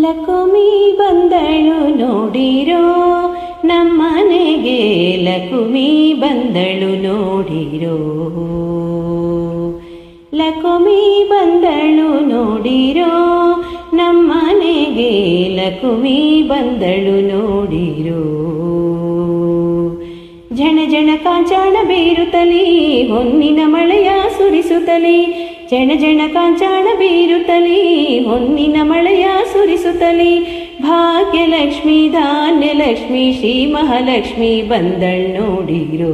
ಲಕುಮಿ ಬಂದಳು ನೋಡಿರೋ ನಮ್ಮನೆಗೆ ಲಕುಮಿ ಬಂದಳು ನೋಡಿರೋ. ಲಕುಮಿ ಬಂದಳು ನೋಡಿರೋ ನಮ್ಮನೆಗೆ ಲಕುಮಿ ಬಂದಳು ನೋಡಿರೋ. ಜನ ಜನ ಕಾಂಚಾಣ ಬೀರುತ್ತಲೇ, ಹೊನ್ನಿನ ಮಳೆಯ ಸುರಿಸುತ್ತಲೇ ಜನ ಜನ ಕಾಂಚಾಣ ಬೀರುತ್ತಲೇ, ಹೊನ್ನಿನ ಮಳೆಯ ಲಕ್ಷ್ಮಿ ಭಾಗ್ಯಲಕ್ಷ್ಮಿ, ಧಾನ್ಯಲಕ್ಷ್ಮಿ ಶ್ರೀ ಮಹಾಲಕ್ಷ್ಮಿ ಬಂದಳ್ ಲಕ್ಷ್ಮಿ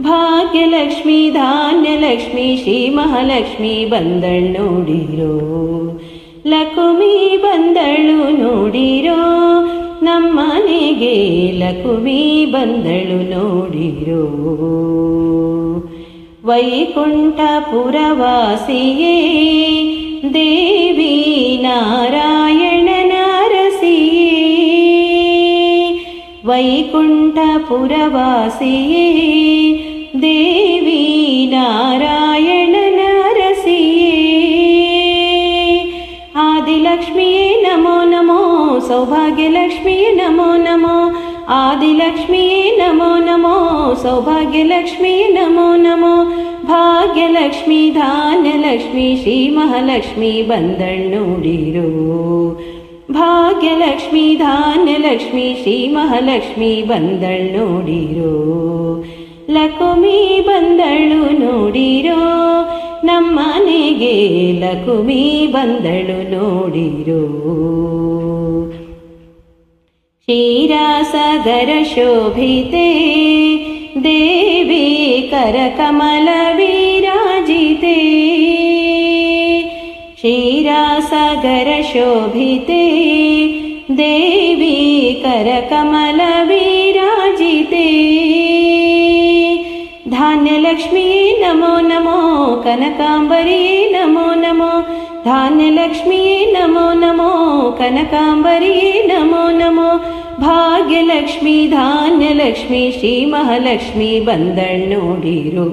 ಭಾಗ್ಯಲಕ್ಷ್ಮಿ, ಧಾನ್ಯಲಕ್ಷ್ಮಿ ಶ್ರೀ ಮಹಾಲಕ್ಷ್ಮಿ ಬಂದಳ್ ನೋಡಿರು ಲಕುಮಿ ಬಂದಳು ನೋಡಿರೋ, ನಮ್ಮನೆಗೆ ಲಕುಮಿ ಬಂದಳು ನೋಡಿರೋ. ವೈಕುಂಠಪುರವಾಸಿಯೇ ದೇವಿ ನಾರಾಯಣನ ರಸಿಯೇ ವೈಕುಂಠಪುರವಾಸಿಯೇ ದೇವಿ ನಾರಾಯಣನ ರಸಿಯೇ ಆದಿಲಕ್ಷ್ಮಿಯೇ ನಮೋ ನಮೋ ಸೌಭಾಗ್ಯಲಕ್ಷ್ಮಿಯೇ ನಮೋ ನಮೋ ಆದಿಲಕ್ಷ್ಮಿಯೇ ನಮೋ ನಮೋ ಸೌಭಾಗ್ಯಲಕ್ಷ್ಮಿಯೇ ನಮೋ ನಮೋ, ಭಾಗ್ಯಲಕ್ಷ್ಮಿ, ಧಾನ್ಯಲಕ್ಷ್ಮಿ ಶ್ರೀ ಮಹಾಲಕ್ಷ್ಮಿ ಬಂದಳ್ ನೋಡಿರೋ. ಭಾಗ್ಯಲಕ್ಷ್ಮಿ, ಧಾನ್ಯಲಕ್ಷ್ಮಿ ಶ್ರೀ ಮಹಾಲಕ್ಷ್ಮಿ ಬಂದಳ್ ನೋಡಿರೋ. ಲಕುಮಿ ಬಂದಳು ನೋಡಿರೋ, ನಮ್ಮನೆಗೆ ಲಕುಮಿ ಬಂದಳು ನೋಡಿರೋ. क्षीरासगरशोभिते देवी करकमलविराजिते क्षीरासगरशोभिते देवी करकमलविराजिते धान्यलक्ष्मी नमो नमो कनकाम्बरी नमो नमो ಧಾನ್ಯಲಕ್ಷ್ಮಿಯೇ ನಮೋ ನಮೋ ಕನಕಾಂಬರಿಯೇ ನಮೋ ನಮೋ. ಭಾಗ್ಯಲಕ್ಷ್ಮಿ ಧಾನ್ಯಲಕ್ಷ್ಮಿ ಶ್ರೀ ಮಹಾಲಕ್ಷ್ಮಿ ಬಂದಳ್ ನೋಡಿರೋ.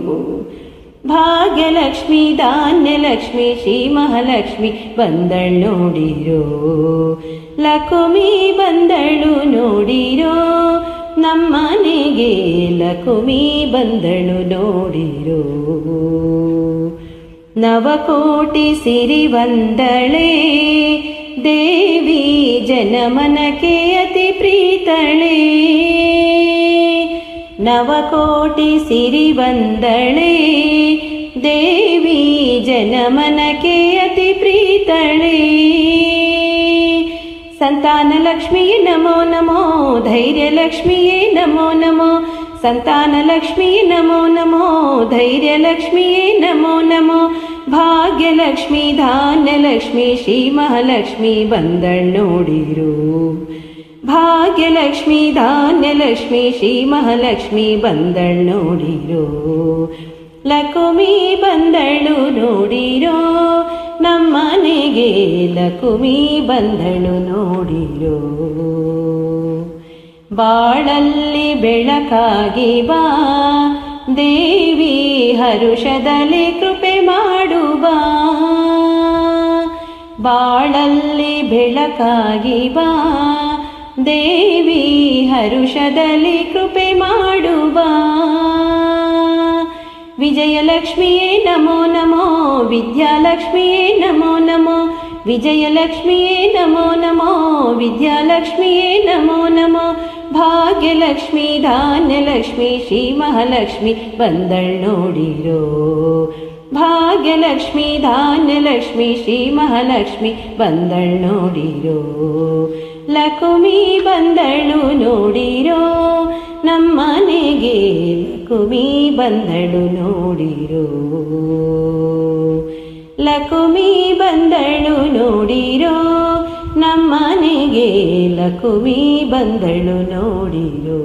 ಭಾಗ್ಯಲಕ್ಷ್ಮಿ ಧಾನ್ಯಲಕ್ಷ್ಮಿ ಶ್ರೀ ಮಹಾಲಕ್ಷ್ಮಿ ಬಂದಳ್ ನೋಡಿರೋ. ಲಕುಮಿ ಬಂದಳು ನೋಡಿರೋ. ನಮ್ಮನೆಗೆ ಲಕುಮಿ ಬಂದಳು ನೋಡಿರೋ. नवकोटिशिरिवन्दळे देवी जनमनके अतिप्रीतळे। नवकोटिशिरिवन्दळे देवि जनमनके अतिप्रीतळे। सन्तानलक्ष्मी नमो नमो धैर्यलक्ष्मी नमो नमः ಸಂತಾನ ಲಕ್ಷ್ಮೀ ನಮೋ ನಮೋ, ಧೈರ್ಯ ಲಕ್ಷ್ಮಿಯೇ ನಮೋ ನಮೋ ಭಾಗ್ಯಲಕ್ಷ್ಮಿ ಧಾನ್ಯಲಕ್ಷ್ಮಿ ಶ್ರೀ ಮಹಾಲಕ್ಷ್ಮಿ ಬಂದಳ್ ನೋಡಿರು. ಭಾಗ್ಯಲಕ್ಷ್ಮಿ ಧಾನ್ಯಲಕ್ಷ್ಮಿ ಶ್ರೀ ಮಹಾಲಕ್ಷ್ಮಿ ಬಂದಳ್ ನೋಡಿರೋ. ಲಕುಮಿ ಬಂದಳು ನೋಡಿರೋ, ನಮ್ಮನೆಗೆ ಲಕುಮಿ ಬಂದಳು ನೋಡಿರೋ. ಬಾಳಲ್ಲಿ ಬೆಳಕಾಗಿ ಬಾ. ದೇವಿ ಹರುಷದಲ್ಲಿ ಕೃಪೆ ಮಾಡು ಬಾ. ಬಾಳಲ್ಲಿ ಬೆಳಕಾಗಿ ಬಾ. ದೇವಿ ಹರುಷದಲ್ಲಿ ಕೃಪೆ ಮಾಡು ಮಾಡುವ ವಿಜಯಲಕ್ಷ್ಮಿಯೇ ನಮೋ ನಮೋ, ವಿದ್ಯಾಲಕ್ಷ್ಮಿಯೇ ನಮೋ ನಮೋ, ವಿಜಯಲಕ್ಷ್ಮಿಯೇ ನಮೋ ನಮೋ, ವಿದ್ಯಾಲಕ್ಷ್ಮಿಯೇ ನಮೋ ನಮೋ ಭಾಗ್ಯಲಕ್ಷ್ಮಿ, ಧಾನ್ಯಲಕ್ಷ್ಮಿ ಶ್ರೀ ಮಹಾಲಕ್ಷ್ಮಿ ಬಂದಳ್ ನೋಡಿರೋ. ಭಾಗ್ಯಲಕ್ಷ್ಮಿ, ಧಾನ್ಯಲಕ್ಷ್ಮಿ ಶ್ರೀ ಮಹಾಲಕ್ಷ್ಮಿ ಬಂದಳ್ ನೋಡಿರೋ. ಲಕುಮಿ ಬಂದಳು ನೋಡಿರೋ, ನಮ್ಮನೆಗೆ ಲಕುಮಿ ಬಂದಳು ನೋಡಿರೋ. ಲಕುಮಿ ಬಂದಳು ಲಕುಮಿ ಬಂದಳು ನೋಡಿರೋ